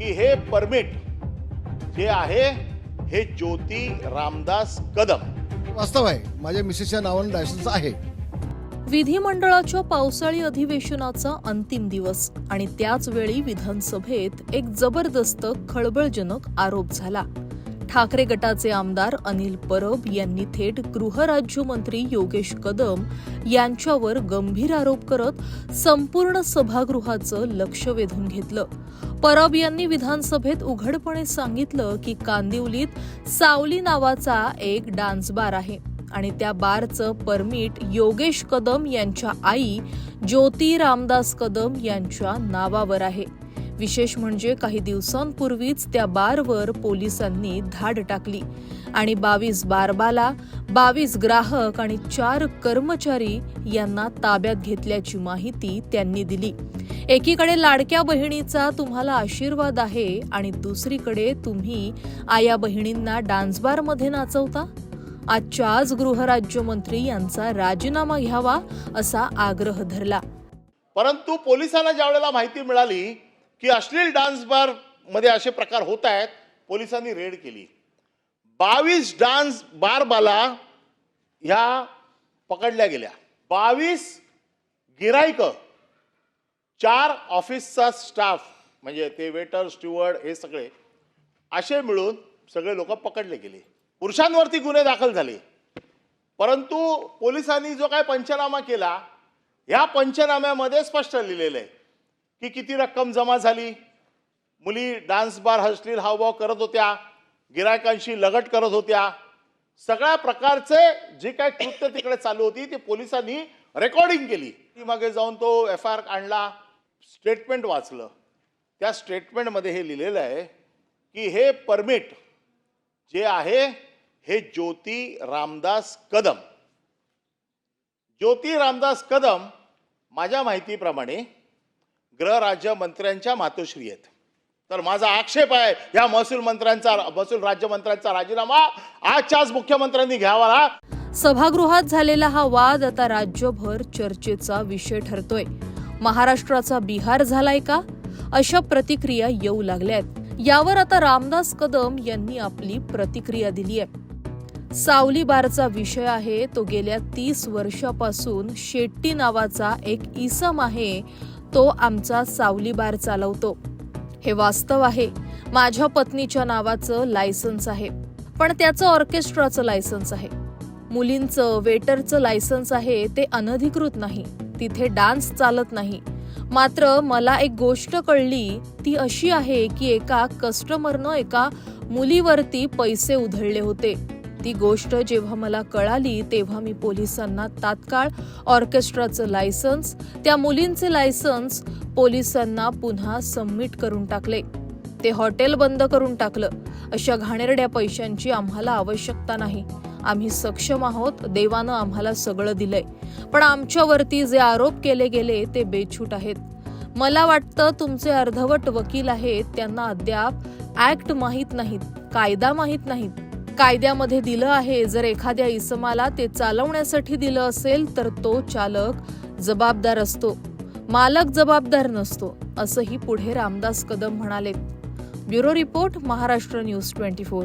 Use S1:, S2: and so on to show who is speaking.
S1: की हे परमिट जे आहे हे ज्योती रामदास कदम.
S2: वास्तव आहे. माझ्या मिसेसच्या नावानं लायसन्स आहे.
S3: विधिमंडळाच्या पावसाळी अधिवेशनाचा अंतिम दिवस आणि त्याच वेळी विधानसभेत एक जबरदस्त खळबळजनक आरोप झाला. ठाकरे गटाचे आमदार अनिल परब यांनी थेट गृहराज्यमंत्री योगेश कदम यांच्यावर गंभीर आरोप करत संपूर्ण सभागृहाचं लक्ष वेधून घेतलं. परब यांनी विधानसभेत उघडपणे सांगितलं की कांदिवलीत सावली नावाचा एक डान्स बार आहे आणि त्या बारचं परमिट योगेश कदम यांच्या आई ज्योती रामदास कदम यांच्या नावावर आहे. विशेष म्हणजे काही दिवसांपूर्वीच त्या बारवर पोलिसांनी धाड टाकली आणि बावीस बारबाला बावीस ग्राहक आणि चार कर्मचारी यांना ताब्यात घेतल्याची माहिती त्यांनी दिली. एकीकडे लाडक्या बहिणीचा तुम्हाला आशीर्वाद आहे आणि दुसरीकडे तुम्ही आया बहिणींना डान्स बारमध्ये नाचवता? आजच्या आज गृहराज्यमंत्री यांचा राजीनामा घ्यावा असा आग्रह धरला.
S1: परंतु पोलिसांना ज्यावेळेला माहिती मिळाली की अश्लील डान्स बारमध्ये असे प्रकार होत आहेत पोलिसांनी रेड केली. बावीस डान्स बारबाला ह्या पकडल्या गेल्या. बावीस गिरायक चार ऑफिसचा स्टाफ म्हणजे ते वेटर स्टुअर्ड हे सगळे असे मिळून सगळे लोक पकडले गेले. पुरुषांवरती गुन्हे दाखल झाले. परंतु पोलिसांनी जो काय पंचनामा केला ह्या पंचनाम्यामध्ये स्पष्ट लिहिलेलं आहे. की किती रक्कम जमा झाली? मुली डान्स बार हसलील हावभाव करत होत्या गिरायकांशी लगट करत होत्या. सगळ्या प्रकारचे जे काय कृत्य तिकडे चालू होती ते पोलिसांनी रेकॉर्डिंग केली. ती मागे जाऊन तो एफ आय आर आणला स्टेटमेंट वाचलं. त्या स्टेटमेंटमध्ये हे लिहिलेलं आहे की हे परमिट जे आहे हे ज्योती रामदास कदम. ज्योती रामदास कदम माझ्या माहितीप्रमाणे गृहराज्यमंत्र्यांच्या मातोश्री आहेत. तर माझा आक्षेप आहे या महसूल मंत्र्यांचा महसूल राज्यमंत्र्यांचा राजीनामा आजच्याच मुख्यमंत्र्यांनी घ्यावा
S3: सभागृहात झालेला हा वाद आता राज्यभर चर्चेचा विषय ठरतोय. महाराष्ट्राचा बिहार झालाय का? अशा प्रतिक्रिया येऊ लागल्यात. यावर आता रामदास कदम यांनी आपली प्रतिक्रिया दिली आहे. सावली बारचा विषय आहे तो गेल्या तीस वर्षापासून शेट्टी नावाचा एक इसम आहे तो आमचा सावली बार चालवतो. हे वास्तव आहे. माझ्या पत्नीच्या नावाचं लायसन्स आहे. पण त्याचं ऑर्केस्ट्राचं लायसन्स आहे. मुलींचं वेटरचं लायसन्स आहे ते अनधिकृत नाही. तिथे डान्स चालत नाही. मात्र मला एक गोष्ट कळली ती अशी आहे की एका कस्टमरनं एका मुलीवरती पैसे उधळले होते. ती गोष्ट जेव्हा मला कळाली तेव्हा मी पोलिसांना तात्काळ ऑर्केस्ट्राचं लायसन्स त्या मुलींचे लायसन्स पोलिसांना पुन्हा सबमिट करून टाकले. ते हॉटेल बंद करून टाकलं. अशा घाणेरड्या पैशांची आम्हाला आवश्यकता नाही. आम्ही सक्षम आहोत देवानं आम्हाला सगळं दिलंय. पण आमच्यावरती जे आरोप केले गेले ते बेछूट आहेत. मला वाटतं तुमचे अर्धवट वकील आहेत त्यांना अद्याप ऍक्ट माहीत नाहीत कायदा माहीत नाहीत. कायद्यामध्ये दिलं आहे जर एखाद्या इसमाला ते चालवण्यासाठी दिलं असेल तर तो चालक जबाबदार असतो. मालक जबाबदार नसतो असंही पुढे रामदास कदम म्हणाले. Bureau report Maharashtra news twenty four.